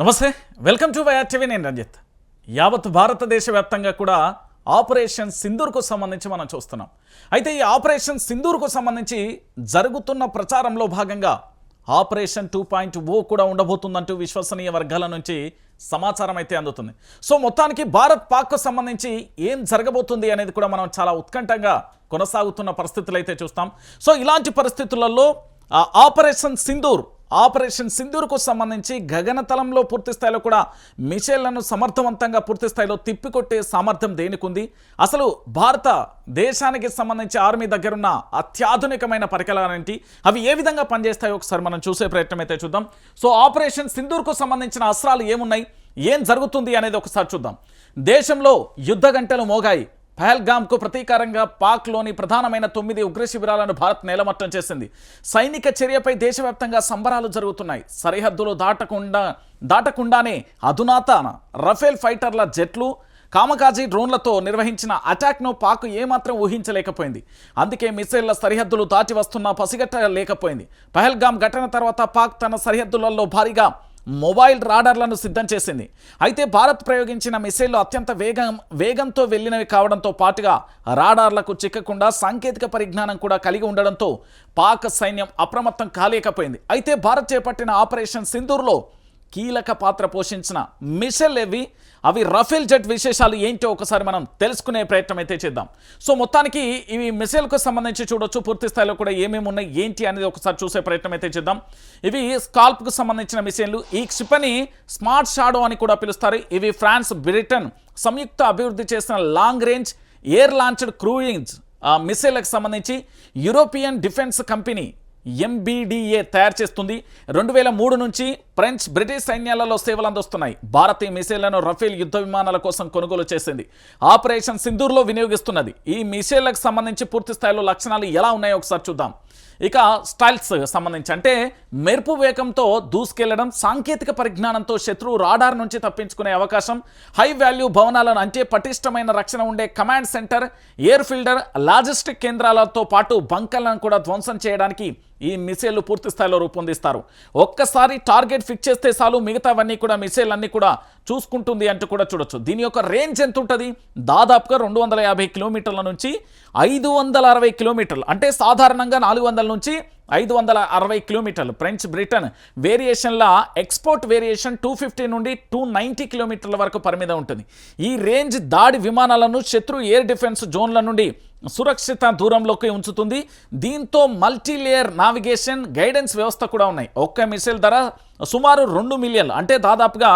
నమస్తే welcome to YR TV నేను రంజిత్. యావత్ భారతదేశ వ్యాప్తంగా కూడా ఆపరేషన్ సింధూర్కు సంబంధించి మనం చూస్తున్నాం. అయితే ఈ ఆపరేషన్ సింధూర్కు సంబంధించి జరుగుతున్న ప్రచారంలో భాగంగా ఆపరేషన్ టూ పాయింట్ ఓ కూడా ఉండబోతుందంటూ విశ్వసనీయ వర్గాల నుంచి సమాచారం అయితే అందుతుంది. సో మొత్తానికి భారత్ పాక్కు సంబంధించి ఏం జరగబోతుంది అనేది కూడా మనం చాలా ఉత్కంఠంగా కొనసాగుతున్న పరిస్థితులు అయితే చూస్తాం. సో ఇలాంటి పరిస్థితులలో ఆ ఆపరేషన్ సింధూర్ ఆపరేషన్ సింధూర్కు సంబంధించి గగనతలంలో పూర్తి స్థాయిలో కూడా మిసైళ్ళను సమర్థవంతంగా పూర్తి స్థాయిలో తిప్పికొట్టే సామర్థ్యం దేనికి ఉంది అసలు భారత దేశానికి సంబంధించి ఆర్మీ దగ్గరున్న అత్యాధునికమైన పరికరాలేంటి అవి ఏ విధంగా పనిచేస్తాయో ఒకసారి మనం చూసే ప్రయత్నం అయితే చూద్దాం. సో ఆపరేషన్ సింధూర్కు సంబంధించిన అస్త్రాలు ఏమున్నాయి? ఏం జరుగుతుంది అనేది ఒకసారి చూద్దాం. దేశంలో యుద్ధ గంటలు మోగాయి. పహల్గామ్కు ప్రతీకారంగా పాక్లోని ప్రధానమైన తొమ్మిది ఉగ్ర శిబిరాలను భారత్ నేలమట్టం చేసింది. సైనిక చర్యపై దేశవ్యాప్తంగా సంబరాలు జరుగుతున్నాయి. సరిహద్దులు దాటకుండా దాటకుండానే అధునాతన రఫేల్ ఫైటర్ల జెట్లు కామకాజీ డ్రోన్లతో నిర్వహించిన అటాక్ను పాక్ ఏమాత్రం ఊహించలేకపోయింది. అందుకే మిసైళ్ళ సరిహద్దులు దాటి వస్తున్నా పసిగట్ట లేకపోయింది పహల్గామ్ ఘటన తర్వాత పాక్ తన సరిహద్దులలో భారీగా మొబైల్ రాడార్లను సిద్ధం చేసింది. అయితే భారత్ ప్రయోగించిన మిసైళ్ళు అత్యంత వేగం వేగంతో వెళ్ళినవి కావడంతో పాటుగా రాడార్లకు చిక్కకుండా సాంకేతిక పరిజ్ఞానం కూడా కలిగి ఉండడంతో పాక్ సైన్యం అప్రమత్తం కాలేకపోయింది. అయితే భారత్ చేపట్టిన ఆపరేషన్ సింధూర్లో కీలక పాత్ర పోషించిన మిషెల్ ఏవి అవి రఫేల్ జెట్ విశేషాలు ఏంటో ఒకసారి మనం తెలుసుకునే ప్రయత్నం అయితే చేద్దాం. సో మొత్తానికి ఇవి మిసైల్కు సంబంధించి చూడొచ్చు పూర్తి స్థాయిలో కూడా ఏమేమి ఉన్నాయి ఏంటి అనేది ఒకసారి చూసే ప్రయత్నం అయితే చేద్దాం. ఇవి స్కాల్ప్కు సంబంధించిన మిసైన్లు ఈ క్షిపణి స్మార్ట్ షాడో అని కూడా పిలుస్తారు. ఇవి ఫ్రాన్స్ బ్రిటన్ సంయుక్త అభివృద్ధి చేసిన long range air launched cruise మిసైల్కి సంబంధించి యూరోపియన్ డిఫెన్స్ కంపెనీ ఎంబీడీఏ తయారు చేస్తుంది. రెండు వేల మూడు నుంచి ఫ్రెంచ్ బ్రిటిష్ సైన్యాలలో సేవలు అందిస్తున్నాయి. భారతీయ మిసైళ్ళను రఫేల్ యుద్ధ విమానాల కోసం కొనుగోలు చేసింది. ఆపరేషన్ సింధూర్లో వినియోగిస్తున్నది. ఈ మిసైళ్ళకు సంబంధించి పూర్తి స్థాయిలో లక్షణాలు ఎలా ఉన్నాయో ఒకసారి చూద్దాం. ఇక స్టైల్స్ సంబంధించి అంటే మెరుపు వేగంతో దూసుకెళ్ళడం సాంకేతిక పరిజ్ఞానంతో శత్రువు రాడార్ నుంచి తప్పించుకునే అవకాశం హై వాల్యూ భవనాలను అంటే పటిష్టమైన రక్షణ ఉండే command centre air field logistic కేంద్రాలతో పాటు బంకర్లను కూడా ధ్వంసం చేయడానికి ఈ మిసైళ్ళు పూర్తి స్థాయిలో రూపొందిస్తారు. ఒక్కసారి టార్గెట్ ఫిక్స్ చేస్తే చాలు మిగతావన్నీ కూడా మిసైల్ అన్నీ కూడా చూసుకుంటుంది అంటూ కూడా చూడొచ్చు. దీని యొక్క రేంజ్ ఎంత ఉంటుంది దాదాపుగా రెండు వందల యాభై కిలోమీటర్ల నుంచి ఐదు వందల అరవై కిలోమీటర్లు. అంటే సాధారణంగా నాలుగు వందల నుంచి ఐదు వందల అరవై కిలోమీటర్లు. ఫ్రెంచ్ బ్రిటన్ వేరియేషన్ల ఎక్స్పోర్ట్ వేరియేషన్ టూ ఫిఫ్టీ నుండి టూ నైంటీ కిలోమీటర్ల వరకు పరిమితం ఉంటుంది. ఈ రేంజ్ దాడి విమానాలను శత్రు ఎయిర్ డిఫెన్స్ జోన్ల నుండి సురక్షిత దూరంలోకి ఉంచుతుంది. దీంతో మల్టీలేయర్ నావిగేషన్ గైడెన్స్ వ్యవస్థ కూడా ఉన్నాయి. ఒక్క మిసైల్ ధర సుమారు రెండు మిలియన్లు అంటే దాదాపుగా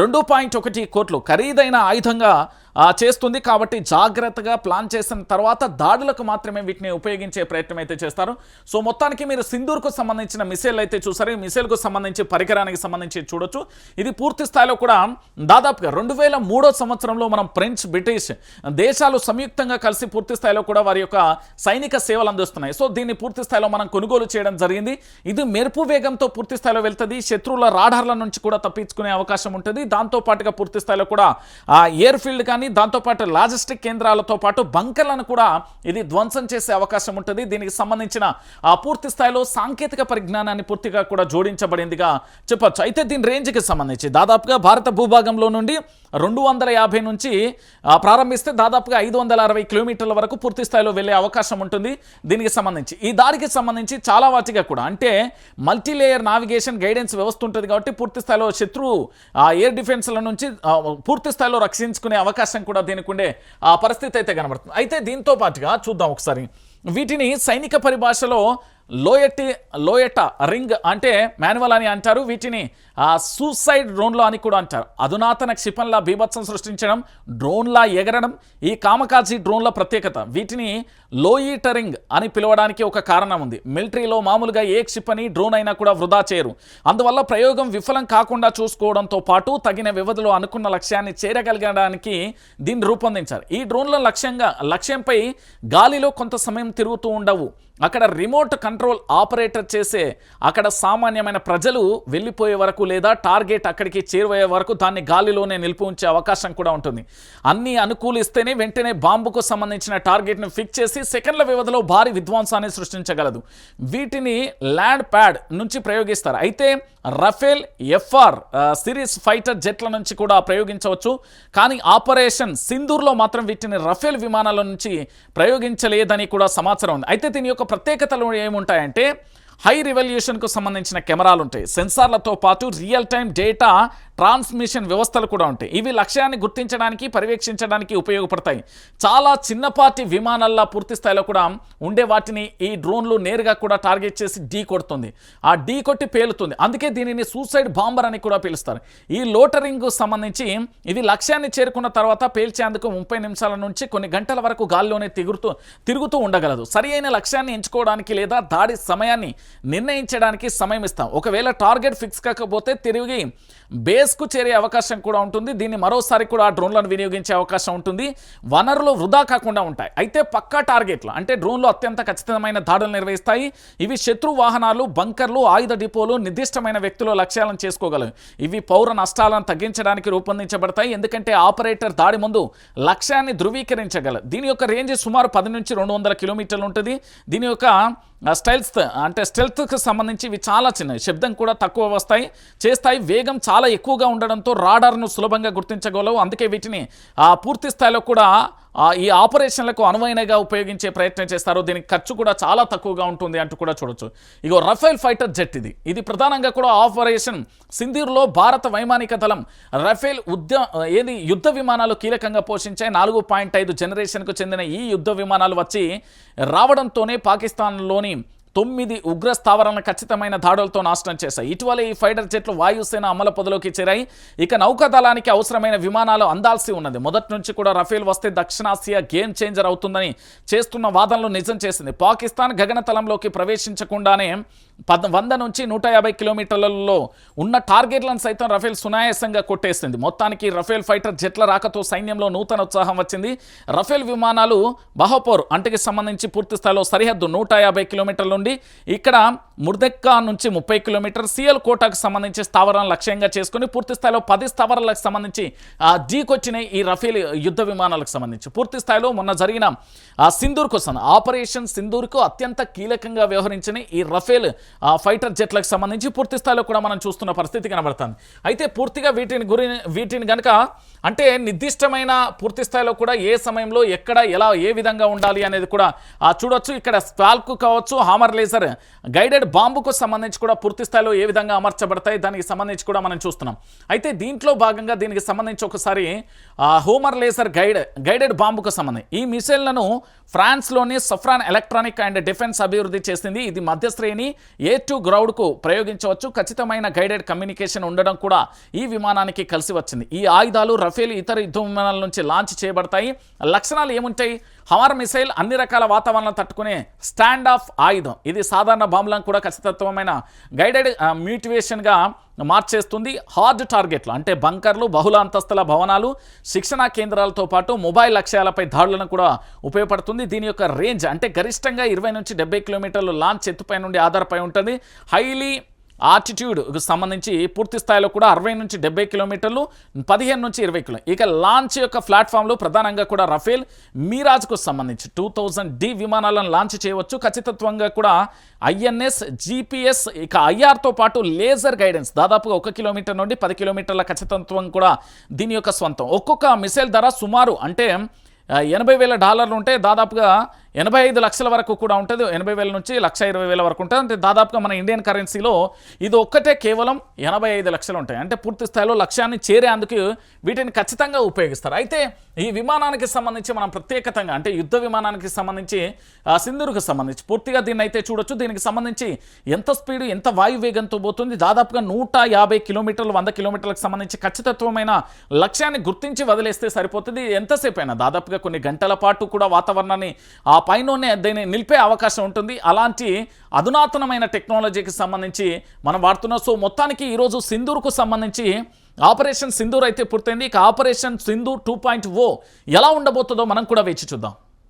రెండు పాయింట్ ఒకటి కోట్లు ఖరీదైన ఆయుధంగా చేస్తుంది. కాబట్టి జాగ్రత్తగా ప్లాన్ చేసిన తర్వాత దాడులకు మాత్రమే వీటిని ఉపయోగించే ప్రయత్నం అయితే చేస్తారు. సో మొత్తానికి మీరు సింధూర్కు సంబంధించిన మిసైల్ అయితే చూసారు. ఈ మిసైల్కు సంబంధించి పరికరానికి సంబంధించి చూడొచ్చు. ఇది పూర్తి స్థాయిలో కూడా దాదాపుగా రెండు వేల మూడో సంవత్సరంలో మనం ఫ్రెంచ్ బ్రిటిష్ దేశాలు సంయుక్తంగా కలిసి పూర్తి స్థాయిలో కూడా వారి యొక్క సైనిక సేవలు అందిస్తున్నాయి. సో దీన్ని పూర్తి స్థాయిలో మనం కొనుగోలు చేయడం జరిగింది. ఇది మెరుపు వేగంతో పూర్తి స్థాయిలో వెళ్తుంది. శత్రువుల రాడార్ల నుంచి కూడా తప్పించుకునే అవకాశం ఉంటుంది. దాంతో పాటుగా పూర్తి స్థాయిలో కూడా ఆ ఎయిర్ ఫీల్డ్ కానీ దాంతోపాటు లాజిస్టిక్ కేంద్రాలతో పాటు బంకర్లను కూడా ఇది ధ్వంసం చేసే అవకాశం ఉంటుంది. దీనికి సంబంధించిన ఆ పూర్తి స్థాయిలో సాంకేతిక పరిజ్ఞానాన్ని పూర్తిగా కూడా జోడించబడిందిగా చెప్పొచ్చు. అయితే దీని రేంజ్కి సంబంధించి దాదాపుగా భారత భూభాగంలో నుండి రెండు వందల యాభై నుంచి ప్రారంభిస్తే దాదాపుగా ఐదు వందల అరవై కిలోమీటర్ల వరకు పూర్తి స్థాయిలో వెళ్ళే అవకాశం ఉంటుంది దీనికి సంబంధించి. ఈ దారికి సంబంధించి చాలా వాటిగా కూడా అంటే మల్టీలేయర్ నావిగేషన్ గైడెన్స్ వ్యవస్థ ఉంటుంది కాబట్టి పూర్తి స్థాయిలో శత్రువు ఆ ఎయిర్ డిఫెన్స్ల నుంచి పూర్తి స్థాయిలో రక్షించుకునే అవకాశం కూడా దీనికి ఉండే ఆ పరిస్థితి అయితే కనబడుతుంది. అయితే దీంతో పాటుగా చూద్దాం ఒకసారి. వీటిని సైనిక పరిభాషలో లోయటి లోయట రింగ్ అంటే మాన్యువల్ అని అంటారు. వీటిని సూసైడ్ డ్రోన్లు అని కూడా అంటారు. అధునాతన క్షిపణిలా బీభత్సం సృష్టించడం డ్రోన్లా ఎగరడం ఈ కామకాజీ డ్రోన్ల ప్రత్యేకత. వీటిని లోయిటరింగ్ అని పిలవడానికి ఒక కారణం ఉంది. మిలిటరీలో మామూలుగా ఏ క్షిపణి డ్రోన్ అయినా కూడా వృధా చేయరు. అందువల్ల ప్రయోగం విఫలం కాకుండా చూసుకోవడంతో పాటు తగిన వ్యవధిలో అనుకున్న లక్ష్యాన్ని చేరగలగడానికి దీన్ని రూపొందించారు. ఈ డ్రోన్ల లక్ష్యంగా లక్ష్యంపై గాలిలో కొంత సమయం తిరుగుతూ ఉండవు. అక్కడ రిమోట్ కంట్రోల్ ఆపరేటర్ చేసే అక్కడ సామాన్యమైన ప్రజలు వెళ్ళిపోయే వరకు లేదా టార్గెట్ అక్కడికి చేరువయ్యే వరకు దాన్ని గాలిలోనే నిలిపి ఉంచే అవకాశం కూడా ఉంటుంది. అన్ని అనుకూలిస్తేనే వెంటనే బాంబుకు సంబంధించిన టార్గెట్ను ఫిక్స్ చేసి సెకండ్ల వ్యవధిలో భారీ విధ్వంసాన్ని సృష్టించగలదు. వీటిని ల్యాండ్ ప్యాడ్ నుంచి ప్రయోగిస్తారు. అయితే రఫేల్ ఎఫ్ఆర్ సిరీస్ ఫైటర్ జెట్ల నుంచి కూడా ప్రయోగించవచ్చు. కానీ ఆపరేషన్ సింధూర్లో మాత్రం వీటిని రఫేల్ విమానాల నుంచి ప్రయోగించలేదని కూడా సమాచారం ఉంది. అయితే దీని యొక్క ప్రత్యేకతలు ఏముంటాయంటే హై రివల్యూషన్కు సంబంధించిన కెమెరాలు ఉంటాయి సెన్సార్లతో పాటు రియల్ టైం డేటా ట్రాన్స్మిషన్ వ్యవస్థలు కూడా ఉంటాయి. ఇవి లక్ష్యాన్ని గుర్తించడానికి పర్యవేక్షించడానికి ఉపయోగపడతాయి. చాలా చిన్నపాటి విమానాల్లో పూర్తి స్థాయిలో కూడా ఉండే వాటిని ఈ డ్రోన్లు నేరుగా కూడా టార్గెట్ చేసి ఢీ కొడుతుంది. ఆ ఢీ కొట్టి పేలుతుంది. అందుకే దీనిని సూసైడ్ బాంబర్ అని కూడా పిలుస్తారు. ఈ లోటరింగ్కు సంబంధించి ఇది లక్ష్యాన్ని చేరుకున్న తర్వాత పేల్చేందుకు ముప్పై నిమిషాల నుంచి కొన్ని గంటల వరకు గాల్లోనే తిరుగుతూ తిరుగుతూ ఉండగలదు. సరి లక్ష్యాన్ని ఎంచుకోవడానికి లేదా దాడి సమయాన్ని నిర్ణయించడానికి సమయం ఇస్తాం. ఒకవేళ టార్గెట్ ఫిక్స్ కాకపోతే తిరిగి బేస్కు చేరే అవకాశం కూడా ఉంటుంది. దీన్ని మరోసారి కూడా డ్రోన్లను వినియోగించే అవకాశం ఉంటుంది. వనరులు వృధా కాకుండా ఉంటాయి. అయితే పక్కా టార్గెట్లు అంటే డ్రోన్లు అత్యంత ఖచ్చితమైన దాడులు నిర్వహిస్తాయి. ఇవి శత్రు వాహనాలు బంకర్లు ఆయుధ డిపోలు నిర్దిష్టమైన వ్యక్తుల లక్ష్యాలను చేసుకోగలవు. ఇవి పౌర నష్టాలను తగ్గించడానికి రూపొందించబడతాయి. ఎందుకంటే ఆపరేటర్ దాడి ముందు లక్ష్యాన్ని ధృవీకరించగలరు దీని యొక్క రేంజ్ సుమారు పది నుంచి రెండు వందల కిలోమీటర్లు ఉంటుంది. దీని యొక్క స్టైల్స్ అంటే స్టెల్త్కి సంబంధించి ఇవి చాలా చిన్నవి. శబ్దం కూడా తక్కువ వస్తాయి. చేస్తాయి. వేగం చాలా ఎక్కువగా ఉండడంతో రాడార్ను సులభంగా గుర్తించగలవు. అందుకే వీటిని పూర్తి స్థాయిలో కూడా ఈ ఆపరేషన్లకు అనువైనగా ఉపయోగించే ప్రయత్నం చేస్తారు. దీనికి ఖర్చు కూడా చాలా తక్కువగా ఉంటుంది అంటూ కూడా చూడొచ్చు. ఇగో రఫేల్ ఫైటర్ జెట్ ఇది. ఇది ప్రధానంగా కూడా ఆపరేషన్ సింధీర్లో భారత వైమానిక దళం రఫేల్ ఉద్య ఏది యుద్ధ విమానాలు కీలకంగా పోషించాయి. నాలుగు పాయింట్ ఐదు జనరేషన్కు చెందిన ఈ యుద్ధ విమానాలు వచ్చి రావడంతోనే పాకిస్తాన్లోని తొమ్మిది ఉగ్ర స్థావరాలను ఖచ్చితమైన దాడులతో నాశనం చేశాయి. ఇటీవల ఈ ఫైటర్ జెట్లు వాయుసేన అమల పొదలోకి చేరాయి. ఇక నౌకాదళానికి అవసరమైన విమానాలు అందాల్సి ఉన్నది. మొదటి నుంచి కూడా రఫేల్ వస్తే దక్షిణాసియా గేమ్ చేంజర్ అవుతుందని చేస్తున్న వాదనలు నిజం చేసింది. పాకిస్తాన్ గగనతలంలోకి ప్రవేశించకుండానే పద్ వంద నుంచి నూట యాభై కిలోమీటర్లలో ఉన్న టార్గెట్లను సైతం రఫేల్ సునాయాసంగా కొట్టేసింది. మొత్తానికి రఫేల్ ఫైటర్ జెట్ల రాకతో సైన్యంలో నూతన ఉత్సాహం వచ్చింది. రఫేల్ విమానాలు బహపూర్ అంటకి సంబంధించి పూర్తి స్థాయిలో సరిహద్దు నూట యాభై కిలోమీటర్ల నుండి ఇక్కడ ముర్దెక్కా నుంచి ముప్పై కిలోమీటర్ సిఎల్ కోటకు సంబంధించి స్థావరాలను లక్ష్యంగా చేసుకుని పూర్తి స్థాయిలో పది స్థావరాలకు సంబంధించి ఢీకొచ్చినాయి ఈ రఫేల్ యుద్ధ విమానాలకు సంబంధించి. పూర్తి స్థాయిలో మొన్న జరిగిన సింధూర్ కోసం ఆపరేషన్ సింధూర్కు అత్యంత కీలకంగా వ్యవహరించిన ఈ రఫేల్ ఫైటర్ జెట్లకు సంబంధించి. పూర్తి స్థాయిలో కూడా మనం చూస్తున్న పరిస్థితి కనబడుతుంది. అయితే పూర్తిగా వీటిని గురి వీటిని కనుక అంటే నిర్దిష్టమైన పూర్తి స్థాయిలో కూడా ఏ సమయంలో ఎక్కడ ఎలా ఏ విధంగా ఉండాలి అనేది కూడా చూడొచ్చు. ఇక్కడ స్పాల్కు కావచ్చు హామర్ లేజర్ గైడెడ్ బాంబుకు సంబంధించి కూడా పూర్తి స్థాయిలో ఏ విధంగా అమర్చబడతాయి? దానికి సంబంధించి కూడా మనం చూస్తున్నాం. అయితే దీంట్లో భాగంగా దీనికి సంబంధించి ఒకసారి హోమర్ లేజర్ గైడ్ గైడెడ్ బాంబుకు సంబంధించి. ఈ మిసైల్లను ఫ్రాన్స్లోని సఫ్రాన్ ఎలక్ట్రానిక్ అండ్ డిఫెన్స్ అభివృద్ధి చేసింది. ఇది మధ్యశ్రేణి ఏ టూ గ్రౌడ్కు ప్రయోగించవచ్చు. ఖచ్చితమైన గైడెడ్ కమ్యూనికేషన్ ఉండడం కూడా ఈ విమానానికి కలిసి వచ్చింది. ఈ ఆయుధాలు రఫేల్ ఇతర యుద్ధ విమానాల నుంచి లాంచ్ చేయబడతాయి. లక్షణాలు ఏముంటాయి? హమార్ మిసైల్ అన్ని రకాల వాతావరణం తట్టుకునే స్టాండ్ ఆఫ్ ఆయుధం. ఇది సాధారణ బాంబులను కూడా ఖచ్చితత్వమైన గైడెడ్ మ్యూటివేషన్గా మార్చేస్తుంది హార్డ్ టార్గెట్లు. అంటే బంకర్లు బహుళ అంతస్తుల భవనాలు శిక్షణా కేంద్రాలతో పాటు మొబైల్ లక్ష్యాలపై దాడులను కూడా ఉపయోగపడుతుంది. దీని యొక్క రేంజ్ అంటే గరిష్టంగా ఇరవై నుంచి డెబ్బై కిలోమీటర్లు లాంచ్ ఎత్తుపై నుండి ఆధారపై ఉంటుంది. హైలీ ఆటిట్యూడ్కు సంబంధించి పూర్తి స్థాయిలో కూడా అరవై నుంచి డెబ్బై కిలోమీటర్లు పదిహేను నుంచి ఇరవై కిలో ఇక లాంచ్ యొక్క ప్లాట్ఫామ్లు ప్రధానంగా కూడా రఫేల్ మీరాజ్కు సంబంధించి టూ థౌజండ్ డి విమానాలను లాంచ్ చేయవచ్చు. ఖచ్చితత్వంగా కూడా ఐఎన్ఎస్ జీపీఎస్ ఇక ఐఆర్తో పాటు లేజర్ గైడెన్స్ దాదాపుగా ఒక కిలోమీటర్ నుండి పది కిలోమీటర్ల ఖచ్చితత్వం కూడా దీని యొక్క సొంతం ఒక్కొక్క మిసైల్ ధర సుమారు అంటే ఎనభై వేల డాలర్లు ఉంటే దాదాపుగా ఎనభై ఐదు లక్షల వరకు కూడా ఉంటుంది. ఎనభై వేల నుంచి లక్ష ఇరవై వేల వరకు ఉంటుంది. అంటే దాదాపుగా మన ఇండియన్ కరెన్సీలో ఇది ఒక్కటే కేవలం ఎనభై ఐదు లక్షలు ఉంటాయి. అంటే పూర్తి స్థాయిలో లక్ష్యాన్ని చేరేందుకు వీటిని ఖచ్చితంగా ఉపయోగిస్తారు. అయితే ఈ విమానానికి సంబంధించి మనం ప్రత్యేకతంగా అంటే యుద్ధ విమానానికి సంబంధించి ఆ, సింధూరుకు సంబంధించి పూర్తిగా దీన్ని అయితే చూడొచ్చు. దీనికి సంబంధించి ఎంత స్పీడ్ ఎంత వాయువేగంతో పోతుంది దాదాపుగా నూట యాభై కిలోమీటర్లు వంద కిలోమీటర్లకు సంబంధించి ఖచ్చితత్వమైన లక్ష్యాన్ని గుర్తించి వదిలేస్తే సరిపోతుంది. ఎంతసేపు అయినా దాదాపుగా కొన్ని గంటల పాటు కూడా వాతావరణాన్ని ఆ పైననే దీన్ని నిలిపే అవకాశం ఉంటుంది. అలాంటి అధునాతనమైన టెక్నాలజీకి సంబంధించి మనం వాడుతున్నాం సో మొత్తానికి ఈరోజు సింధూర్కు సంబంధించి ఆపరేషన్ సింధూర్ అయితే పూర్తయింది. ఇక operation Sindoor two point O ఎలా ఉండబోతుందో మనం కూడా వేచి చూద్దాం.